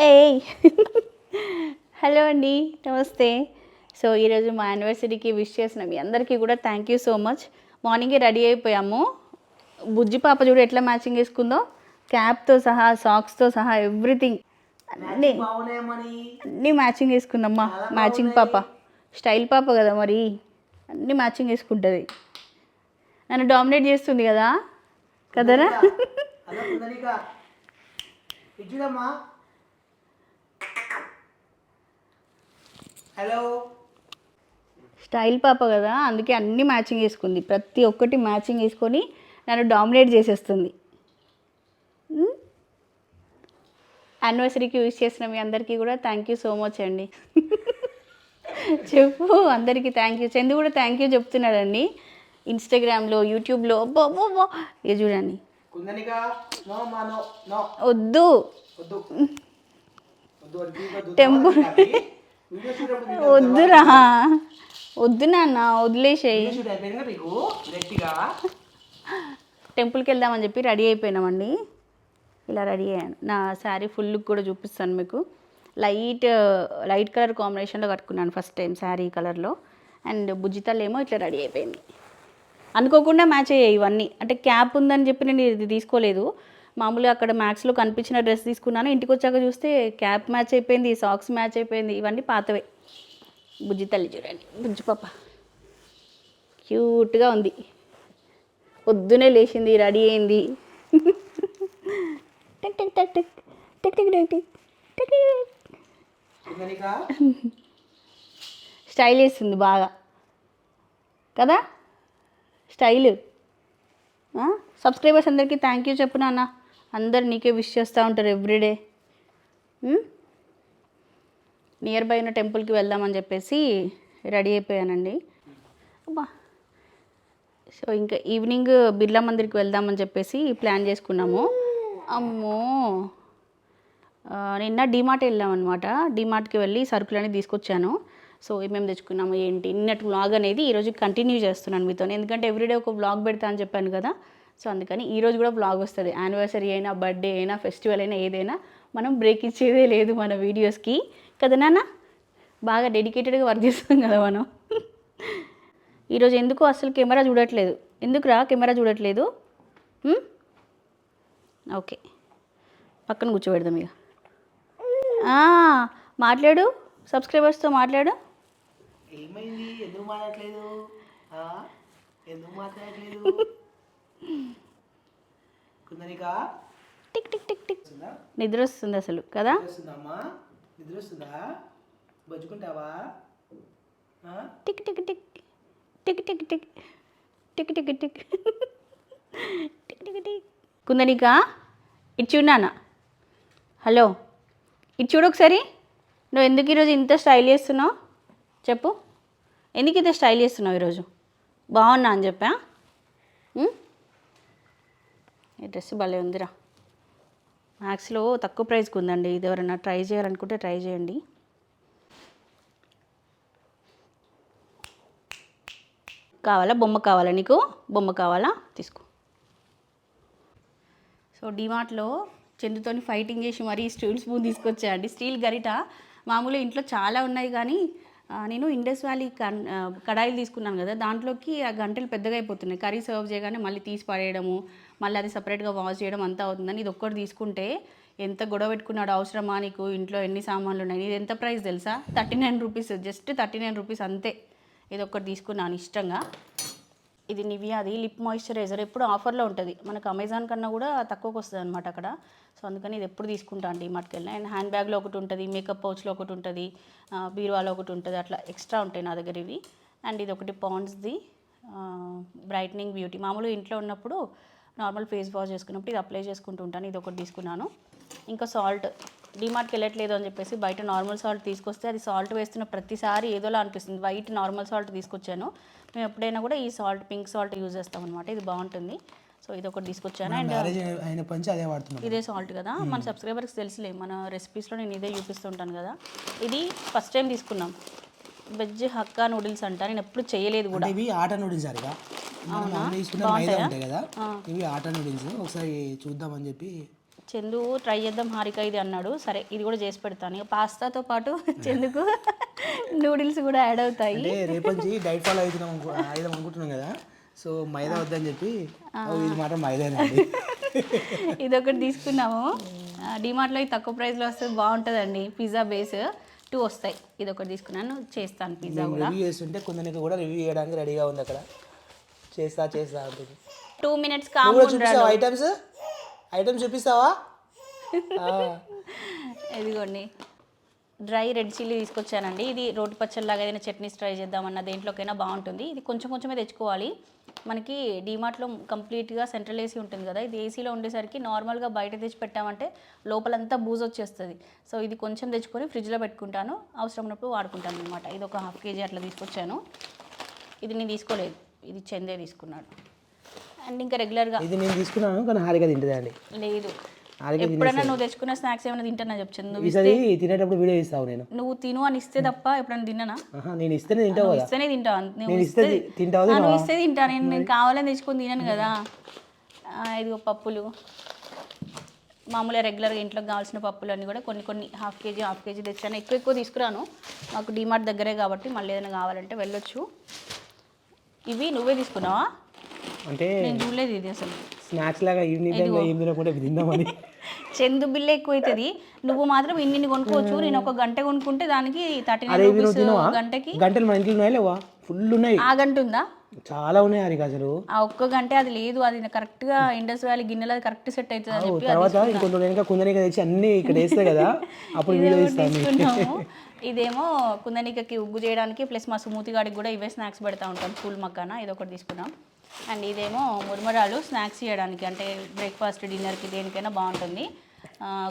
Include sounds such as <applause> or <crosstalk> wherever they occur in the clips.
ఏయ్. హలో అండి నమస్తే. సో ఈరోజు మా యానివర్సరీకి విష్ చేసిన మీ అందరికీ కూడా థ్యాంక్ యూ సో మచ్ మార్నింగే రెడీ అయిపోయాము. బుజ్జి పాప చూడు ఎట్లా మ్యాచింగ్ వేసుకుందో. క్యాప్తో సహా సాక్స్తో సహా ఎవ్రీథింగ్ అన్నీ మ్యాచింగ్ వేసుకుందమ్మా. మ్యాచింగ్ పాప. స్టైల్ పాప కదా మరి. అన్నీ మ్యాచింగ్ వేసుకుంటుంది. నన్ను డామినేట్ చేస్తుంది కదా. కదరా? హలో స్టైల్ పాప కదా అందుకే అన్ని మ్యాచింగ్ వేసుకుంది ప్రతి ఒక్కటి మ్యాచింగ్ వేసుకొని నన్ను డామినేట్ చేసేస్తుంది యానివర్సరీకి విష్ చేసిన మీ అందరికీ కూడా థ్యాంక్ యూ సో మచ్ అండి చెప్పు అందరికీ థ్యాంక్ యూ చందు కూడా థ్యాంక్ యూ చెప్తున్నాడండి ఇన్స్టాగ్రామ్లో యూట్యూబ్లో అబ్బో ఇక చూడండి వద్దు టెంపుల్ వద్దురా. వద్దు నాన్న వదిలేసేయి. టెంపుల్కి వెళ్దామని చెప్పి రెడీ అయిపోయినామండి. ఇలా రెడీ అయ్యాను. నా శారీ ఫుల్ లుక్ కూడా చూపిస్తాను మీకు. లైట్ లైట్ కలర్ కాంబినేషన్లో కట్టుకున్నాను ఫస్ట్ టైం శారీ కలర్లో. అండ్ బుజ్జితల్ ఏమో ఇట్లా రెడీ అయిపోయింది. అనుకోకుండా మ్యాచ్ అయ్యాయి ఇవన్నీ. అంటే క్యాప్ ఉందని చెప్పి నేను ఇది తీసుకోలేదు. మామూలుగా అక్కడ మ్యాక్స్లో కనిపించిన డ్రెస్ తీసుకున్నాను. ఇంటికి వచ్చాక చూస్తే క్యాప్ మ్యాచ్ అయిపోయింది సాక్స్ మ్యాచ్ అయిపోయింది ఇవన్నీ పాతవే. బుజ్జి తల్లి చూడండి బుజ్జి పాప. క్యూట్గా ఉంది. పొద్దునే లేచింది రెడీ అయింది. టక్ టక్ టక్ టక్ టక్ టక్ టక్ టక్ టక్ స్టైల్ వేస్తుంది బాగా. కదా? స్టైల్. సబ్స్క్రైబర్స్ అందరికీ థ్యాంక్ యూ చెప్పు నాన్న. అందరు నీకే విష్ చేస్తూ ఉంటారు ఎవ్రీడే నియర్ బై ఉన్న టెంపుల్కి వెళ్దామని చెప్పేసి రెడీ అయిపోయానండి. అబ్బా. సో ఇంకా ఈవినింగ్ బిర్లా మందిర్కి వెళ్దామని చెప్పేసి ప్లాన్ చేసుకున్నాము. అమ్మో. నిన్న డిమార్ట్ వెళ్ళాం అనమాట డిమార్ట్కి వెళ్ళి సరుకులన్నీ తీసుకొచ్చాను. సో ఏమేమి తెచ్చుకున్నాము ఏంటి? నిన్నటి వ్లాగ్ అనేది ఈరోజు కంటిన్యూ చేస్తున్నాను మీతో ఎందుకంటే ఎవ్రీడే ఒక వ్లాగ్ పెడతా అని చెప్పాను కదా. సో అందుకని ఈరోజు కూడా బ్లాగ్ వస్తుంది. యానివర్సరీ అయినా బర్త్డే అయినా ఫెస్టివల్ అయినా ఏదైనా మనం బ్రేక్ ఇచ్చేదే లేదు మన వీడియోస్కి కదా నాన్న? బాగా డెడికేటెడ్గా వర్క్ చేస్తాం కదా మనం. ఈరోజు ఎందుకు అసలు కెమెరా చూడట్లేదు? ఎందుకురా కెమెరా చూడట్లేదు? ఓకే. పక్కన కూర్చోబెడదాం ఇక. మాట్లాడు. సబ్స్క్రైబర్స్తో మాట్లాడు. ఏమైంది? ఎందుకు మాట్లాడలేదు ఎందుకు మాట్లాడలేదు Kundanika? Tick tick tick tick. నిద్ర వస్తుంది అసలు కదా? నిద్ర వస్తుందమ్మా నిద్ర వస్తుందా బజ్జుకుంటావా? Tick tick tick. Tick tick tick. Tick tick tick. Tick tick tick. Kundanika? ఇటు చూడానా హలో. ఇటు చూడు ఒకసారి. నువ్వు ఎందుకు ఈరోజు ఇంత స్టైల్ చేస్తున్నావు? చెప్పు. ఎందుకు ఇంత స్టైల్ చేస్తున్నావు ఈరోజు? బాగున్నా అని చెప్పా? ఈ డ్రెస్ భలే ఉందిరా. మ్యాక్స్లో తక్కువ ప్రైస్కి ఉందండి. ఇది ఎవరైనా ట్రై చేయాలనుకుంటే ట్రై చేయండి. కావాలా? బొమ్మ కావాలా నీకు? బొమ్మ కావాలా? తీసుకో. సో డిమార్ట్లో చందుతోని ఫైటింగ్ చేసి మరీ స్టీల్ స్పూన్ తీసుకొచ్చా అండి. స్టీల్ గరిట మామూలు ఇంట్లో చాలా ఉన్నాయి కానీ నేను ఇండస్ వ్యాలీ కడాయిలు తీసుకున్నాను కదా. దాంట్లోకి ఆ గంటలు పెద్దగా అయిపోతున్నాయి. కర్రీ సర్వ్ చేయగానే మళ్ళీ తీసి పడేయడము మళ్ళీ అది సపరేట్గా వాష్ చేయడం అంతా అవుతుందని ఇది ఒక్కటి తీసుకుంటే ఎంత గొడవ పెట్టుకున్నాడు అవసరమా నీకు? ఇంట్లో ఎన్ని సామాన్లు ఉన్నాయి? ఇది ఎంత ప్రైస్ తెలుసా? Thirty nine rupees just thirty nine rupees అంతే. ఇది ఒక్కటి తీసుకున్నాను ఇష్టంగా. ఇది నివియాది లిప్ మాయిశ్చరైజర్. ఎప్పుడు ఆఫర్లో ఉంటుంది. మనకు అమెజాన్ కన్నా కూడా తక్కువకి వస్తుంది అనమాట అక్కడ. సో అందుకని ఇది ఎప్పుడు తీసుకుంటాను అండి వెళ్ళిన అండ్ హ్యాండ్ బ్యాగ్లో ఒకటి ఉంటుంది మేకప్ పౌచ్లో ఒకటి ఉంటుంది బీరువాలో ఒకటి ఉంటుంది అట్లా ఎక్స్ట్రా ఉంటాయి నా దగ్గర ఇవి. అండ్ ఇది ఒకటి పాండ్స్ది బ్రైట్నింగ్ బ్యూటీ. మామూలు ఇంట్లో ఉన్నప్పుడు నార్మల్ ఫేస్ వాష్ చేసుకున్నప్పుడు ఇది అప్లై చేసుకుంటూ ఉంటాను. ఇది ఒకటి తీసుకున్నాను. ఇంకా సాల్ట్ డిమార్ట్కి వెళ్ళట్లేదు అని చెప్పేసి బయట నార్మల్ సాల్ట్ తీసుకొస్తే అది సాల్ట్ వేస్తున్న ప్రతిసారి ఏదోలా అనిపిస్తుంది. వైట్ నార్మల్ సాల్ట్ తీసుకొచ్చాను. మేము ఎప్పుడైనా కూడా ఈ సాల్ట్ పింక్ సాల్ట్ యూజ్ చేస్తాం అనమాట ఇది బాగుంటుంది. సో ఇది ఒకటి తీసుకొచ్చాను. అండ్ అదే ఇదే సాల్ట్ కదా. మన సబ్స్క్రైబర్స్కి తెలుసులే మన రెసిపీస్లో నేను ఇదే చూపిస్తుంటాను కదా. ఇది ఫస్ట్ టైం తీసుకున్నాం. వెజ్ హక్కా నూడిల్స్ అంట. నేను ఎప్పుడు చేయలేదు కూడా. ఇవి ఆట నూడిల్స్ మనం మామూలుగా తీసుకున్న మైదా ఉంటాయి కదా. ఇవి ఆట నూడిల్స్ ఒకసారి చూద్దామని చెప్పి. చందు ట్రై చేద్దాం. హారిక ఇది అన్నాడు. సరే ఇది కూడా చేసి పెడతాను. ఇక పాస్తాతో పాటు <laughs> <laughs> చందుకు నూడిల్స్ <laughs> కూడా యాడ్ అవుతాయి. అంటే రేపు నుంచి డైట్ ఫాలో అవుతున్నాం అనుకో- అవుదాం అనుకుంటున్నాం కదా. సో మైదా వద్దని చెప్పి ఓ, ఇది మాత్రం మైదానండి ఇది ఒకటి తీసుకున్నాము. డిమార్ట్లో ఇది తక్కువ ప్రైస్లో వస్తే బాగుంటుందండి. పిజ్జా బేస్ టూ వస్తాయి. ఇది ఒకటి తీసుకున్నాను. చేస్తాను పిజ్జా మేము కూడా. రివ్యూ చేస్తుంటే కొందరికి కూడా రివ్యూ చేయడానికి రెడీగా ఉంది అక్కడ. చేస్తా చేస్తా అంటుంది. టూ మినిట్స్ కాము చూపిస్తావా ఐటమ్స్? ఐటమ్స్ చూపిస్తావా? <laughs> ఇదిగోండి. డ్రై రెడ్ చిల్లీ తీసుకొచ్చానండి. ఇది రోటి పచ్చళ్ళలాగా ఏదైనా చట్నీస్ ట్రై చేద్దామన్న దేంట్లోకైనా బాగుంటుంది. ఇది కొంచెం కొంచెమే తెచ్చుకోవాలి. మనకి డీమార్ట్లో కంప్లీట్గా సెంట్రల్ ఏసీ ఉంటుంది కదా. ఇది ఏసీలో ఉండేసరికి నార్మల్గా బయట తెచ్చి పెట్టామంటే లోపలంతా బూజ్ వచ్చేస్తుంది. సో ఇది కొంచెం తెచ్చుకొని ఫ్రిడ్జ్లో పెట్టుకుంటాను. అవసరం ఉన్నప్పుడు వాడుకుంటాను అనమాట ఇది ఒక హాఫ్ కేజీ అట్లా తీసుకొచ్చాను. ఇది నేను తీసుకోలేదు. ఇది చందే తీసుకున్నాడు. అండ్ ఇంకా రెగ్యులర్గా ఇది నేను తీసుకున్నాను కానీ హారిగా తింటుందండి లేదు. హారిగా ఎప్పుడైనా నువ్వు తెచ్చుకున్న స్నాక్స్ ఏమైనా తింటానా నువ్వు ఈసారి తినేటప్పుడు వీడియో ఇస్తావు నేను. నువ్వు తిను అని ఇస్తే తప్ప ఎప్పుడైనా తిన్నానా? నేను ఇస్తేనే తింటావు ఇస్తేనే తింటావు. నేను ఇస్తే తింటావా నువ్వు? ఇస్తే తింటా. నేను నేను కావాలని తెచ్చుకొని తినను కదా. ఆ, ఇదిగో పప్పులు. మామూలుగా రెగ్యులర్గా ఇంట్లోకి కావాల్సిన పప్పులు అన్నీ కూడా కొన్ని కొన్ని హాఫ్ కేజీ హాఫ్ కేజీ తెచ్చాను. ఎక్కువ ఎక్కువ తీసుకురాను. మాకు డిమార్ట్ దగ్గరే కాబట్టి మళ్ళీ ఏదైనా కావాలంటే వెళ్ళొచ్చు. ఇవి నువ్వే తీసుకున్నావా? అంటే నేను చూడలేదు ఇది అసలు. స్నాక్స్ లాగా ఈవినింగ్ టైంలో ఏం తినకుండా ఇవి తిందామని. చందు బిల్ ఎక్కువ అవుతుంది నువ్వు మాత్రం ఇన్ని కొనుక్కోవచ్చు. నేను ఒక గంట కొనుక్కుంటే దానికి థర్టీ నైన్ రూపీస్ గంటకి. గంటలు మన ఇంట్లో లేవా? ఫుల్ ఉన్నాయి. ఆ గంట ఉందా? చాలా ఉన్నాయి హరిక అసలు ఆ ఒక్క గంటే అది లేదు అది కరెక్ట్గా ఇండస్ వ్యాలీ గిన్నెలో కరెక్ట్ సెట్ అవుతుంది అని చెప్పి తర్వాత వెనక కుందనిక తెచ్చి అన్ని ఇక్కడ వేస్తే కదా అప్పుడు వీడియో ఇస్తాను తీసుకున్నాము. ఇదేమో కుందనికకి ఉగ్గు చేయడానికి ప్లస్ మా సుమూతి గాడికి కూడా ఇవే స్నాక్స్ పెడతా ఉంటాం పూల్ మక్కాన ఇది ఒకటి తీసుకున్నాం. అండ్ ఇదేమో మురమరాలు స్నాక్స్ చేయడానికి అంటే బ్రేక్ఫాస్ట్ డిన్నర్కి దేనికైనా బాగుంటుంది.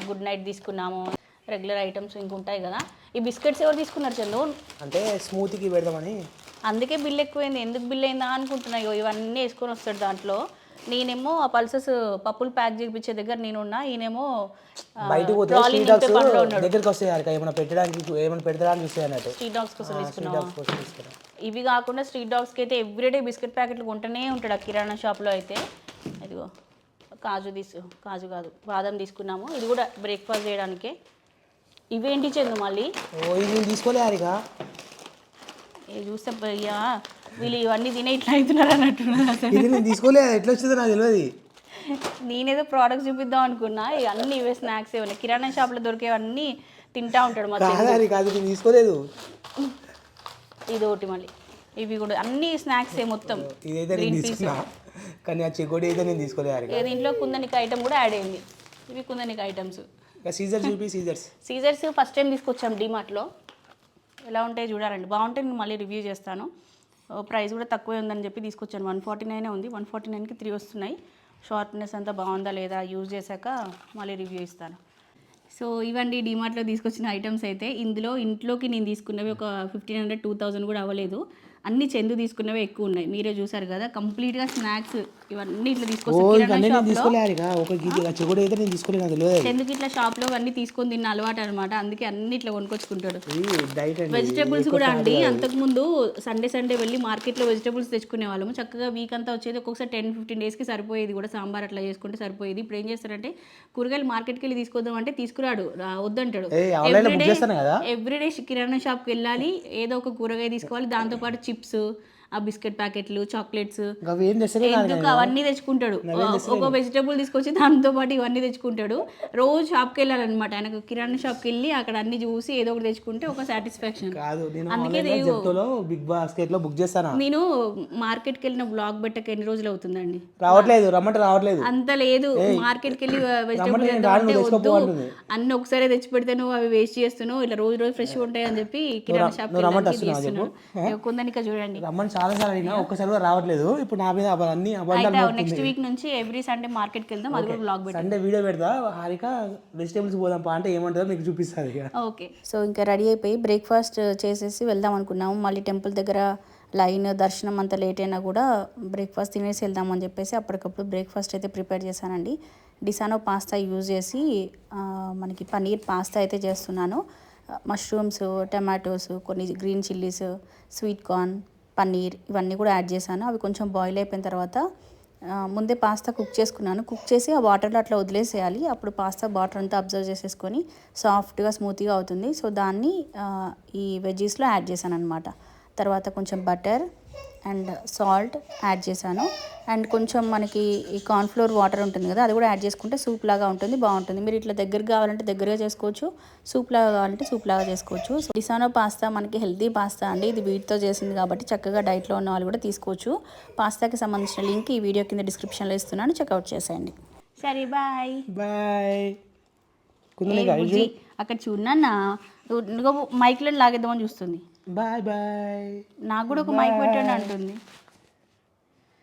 గుడ్ నైట్ తీసుకున్నాము. రెగ్యులర్ ఐటమ్స్ ఇంకుంటాయి కదా. ఈ బిస్కెట్స్ ఎవరు తీసుకున్నారు చందు? అంటే స్మూతీకి పెడదామని. అందుకే బిల్ ఎక్కువైంది. ఎందుకు బిల్ అయిందా అనుకుంటున్నా. ఇవన్నీ వేసుకొని వస్తాడు దాంట్లో. నేనేమో ఆ పల్సెస్ పప్పులు ప్యాక్ చేయించే దగ్గర నేనున్నా. ఈయనేమో బయటకు దగ్గరికి వస్తాయి ఏమైనా పెట్టడానికి ఏమైనా అన్నట్టు. స్ట్రీట్ డాగ్స్ కోసం తీసుకురా ఇవి కాకుండా స్ట్రీట్ డాగ్స్కి అయితే ఎవ్రీడే బిస్కెట్ ప్యాకెట్లు కొంటూనే ఉంటాడు. ఆ కిరాణా షాప్లో అయితే. ఇదిగో కాజు తీసు కాజు కాదు బాదం తీసుకున్నాము. ఇది కూడా బ్రేక్ఫాస్ట్ చేయడానికే. ఇవేంటి చందు మళ్ళీ? ఓ తీసుకోలే చూస్తే అయ్యా వీళ్ళు ఇవన్నీ తినే ఇట్లా అవుతున్నారు అన్నట్టున్నారు అసలు. ఇది నేను తీసుకోలే అది ఎట్లా వచ్చిందో నాకు తెలియదు నేనేదో ప్రోడక్ట్స్ చూపిద్దాం అనుకున్నా ఇక అన్ని ఇవే స్నాక్స్ ఏమన్నా కిరాణా షాప్లో దొరికేవన్నీ తింటా ఉంటాడు మా కాదు హరిక అది నేను తీసుకోలేదు. ఇది ఒకటి మళ్ళీ. ఇవి కూడా అన్ని స్నాక్స్ మొత్తం. ఇదైతే నేను తీసుకున్నా. కానీ ఆ చెకోడి అయితే నేను తీసుకోలే హరిక ఏ దీంట్లో కుందనిక ఐటమ్ కూడా యాడ్ అయింది. ఇవి కుందనిక ఐటమ్స్ ఇంకా సీజర్ చూపి సీజర్స్ సీజర్స్ ఫస్ట్ టైం తీసుకొచ్చాం డిమార్ట్లో ఎలా ఉంటాయి చూడాలండి. బాగుంటే నేను మళ్ళీ రివ్యూ చేస్తాను. ప్రైస్ కూడా తక్కువే ఉందని చెప్పి తీసుకొచ్చాను. వన్ ఫార్టీ నైనే ఉంది. వన్ ఫార్టీ నైన్కి త్రీ వస్తున్నాయి. షార్ప్నెస్ అంతా బాగుందా లేదా యూజ్ చేశాక మళ్ళీ రివ్యూ ఇస్తాను. సో ఇవండి డిమార్ట్లో తీసుకొచ్చిన ఐటమ్స్ అయితే. ఇందులో ఇంట్లోకి నేను తీసుకున్నవి ఒక ఫిఫ్టీన్ హండ్రెడ్ టూ థౌసండ్ కూడా అవ్వలేదు. అన్ని చందు తీసుకున్నవే ఎక్కువ ఉన్నాయి. మీరే చూసారు కదా కంప్లీట్గా స్నాక్స్ ఇవన్నీ ఇట్లా తీసుకొచ్చి ఎందుకు ఇట్లా షాప్లో అన్ని తీసుకొని తిన్న అలవాటు అనమాట అందుకే అన్ని ఇట్లా అండి వెజిటేబుల్స్ కూడా అండి. అంతకుముందు సండే సండే వెళ్ళి మార్కెట్లో వెజిటేబుల్స్ తెచ్చుకునే వాళ్ళము చక్కగా వీక్ అంతా వచ్చేది. ఒక్కొక్కసారి టెన్ ఫిఫ్టీన్ డేస్కి సరిపోయేది కూడా. సాంబార్ అట్లా చేసుకుంటే సరిపోయేది. ఇప్పుడు ఏం చేస్తారంటే కూరగాయలు మార్కెట్కి వెళ్ళి తీసుకొద్దాం అంటే తీసుకురాడు. వద్దంటాడు. కదా? ఎవ్రీడే కిరాణా షాప్కి వెళ్ళాలి. ఏదో ఒక కూరగాయ తీసుకోవాలి. దాంతోపాటు చిప్స్ ఆ బిస్కెట్ ప్యాకెట్లు చాక్లెట్స్. ఎందుకు? అవన్నీ తెచ్చుకుంటాడు. ఒక వెజిటబుల్ తీసుకొచ్చి దాంతో పాటు ఇవన్నీ తెచ్చుకుంటాడు. రోజు షాప్కి వెళ్ళాలన్నమాట. ఆయనకు కిరాణా షాప్కి వెళ్ళి అక్కడ అన్ని చూసి ఏదో ఒకటి తెచ్చుకుంటే ఒక సాటిస్ఫాక్షన్ కాదు అందుకే ఆన్లైన్లో జెప్టోలో బిగ్ బాస్కెట్లో బుక్ చేస్తాను? నేను మార్కెట్కి వెళ్ళిన బ్లాగ్ పెట్టక ఎన్ని రోజులు అవుతుందండి? రావట్లేదు రమ్మంటే రావట్లేదు. అంత లేదు. మార్కెట్కి వెళ్ళి వెజిటబుల్. అన్ని ఒకసారి తెచ్చి పెడితే నువ్వు అవి వేస్ట్ చేస్తున్నావు ఇట్లా రోజు రోజు ఫ్రెష్ ఉంటాయి అని చెప్పి కిరాణా షాప్ కొందనిక చూడండి. రమ్మని చాలా సార్లు అడిగినా ఒక్కసారి కూడా రావట్లేదు. ఇప్పుడు నా మీద అన్ని నెక్స్ట్ వీక్ నుంచి ఎవ్రీ సండే మార్కెట్కి వెళ్దాం. అది కూడా బ్లాగ్ సండే వీడియో పెడతా. హారిక వెజిటేబుల్స్ పోదాం పా అంటే ఏమంటుందో మీకు చూపిస్తుంది ఇక. ఓకే సో ఇంకా రెడీ అయిపోయి బ్రేక్ఫాస్ట్ చేసేసి వెళ్దాం అనుకున్నాము. మళ్ళీ టెంపుల్ దగ్గర లైన్ దర్శనం అంత లేట్ అయినా కూడా బ్రేక్ఫాస్ట్ తినేసి వెళ్దాం అని చెప్పేసి అప్పటికప్పుడు బ్రేక్ఫాస్ట్ అయితే ప్రిపేర్ చేశానండి. డిసానో పాస్తా యూజ్ చేసి మనకి పనీర్ పాస్తా అయితే చేస్తున్నాను. మష్రూమ్స్ టమాటోస్ కొన్ని green chillies sweet corn paneer ఇవన్నీ కూడా యాడ్ చేశాను. అవి కొంచెం బాయిల్ అయిపోయిన తర్వాత ముందే పాస్తా కుక్ చేసుకున్నాను. కుక్ చేసి ఆ వాటర్లో అట్లా వదిలేసేయాలి. అప్పుడు పాస్తా వాటర్ అంతా అబ్జర్వ్ చేసేసుకొని సాఫ్ట్గా స్మూత్గా అవుతుంది. సో దాన్ని ఈ వెజ్జీస్లో యాడ్ చేశాను అనమాట తర్వాత కొంచెం బటర్ అండ్ సాల్ట్ యాడ్ చేశాను. అండ్ కొంచెం మనకి ఈ కార్న్ఫ్లోర్ వాటర్ ఉంటుంది కదా అది కూడా యాడ్ చేసుకుంటే సూప్ లాగా ఉంటుంది బాగుంటుంది. మీరు ఇట్లా దగ్గరగా కావాలంటే దగ్గరగా చేసుకోవచ్చు సూప్ లాగా కావాలంటే సూప్ లాగా చేసుకోవచ్చు. సో డిసానో పాస్తా మనకి హెల్తీ పాస్తా అండి. ఇది వీటితో చేసింది కాబట్టి చక్కగా డైట్లో ఉన్న వాళ్ళు కూడా తీసుకోవచ్చు. పాస్తాకి సంబంధించిన లింక్ ఈ వీడియో కింద డిస్క్రిప్షన్లో ఇస్తున్నాను. చెక్అవుట్ చేసేయండి. సరే బాయ్. బాయ్. అక్కడ చూడన్నా మైక్లో లాగేద్దామని చూస్తుంది. Bye bye. నాకు కూడా ఒక మైక్ పెట్టండి అంటుంది.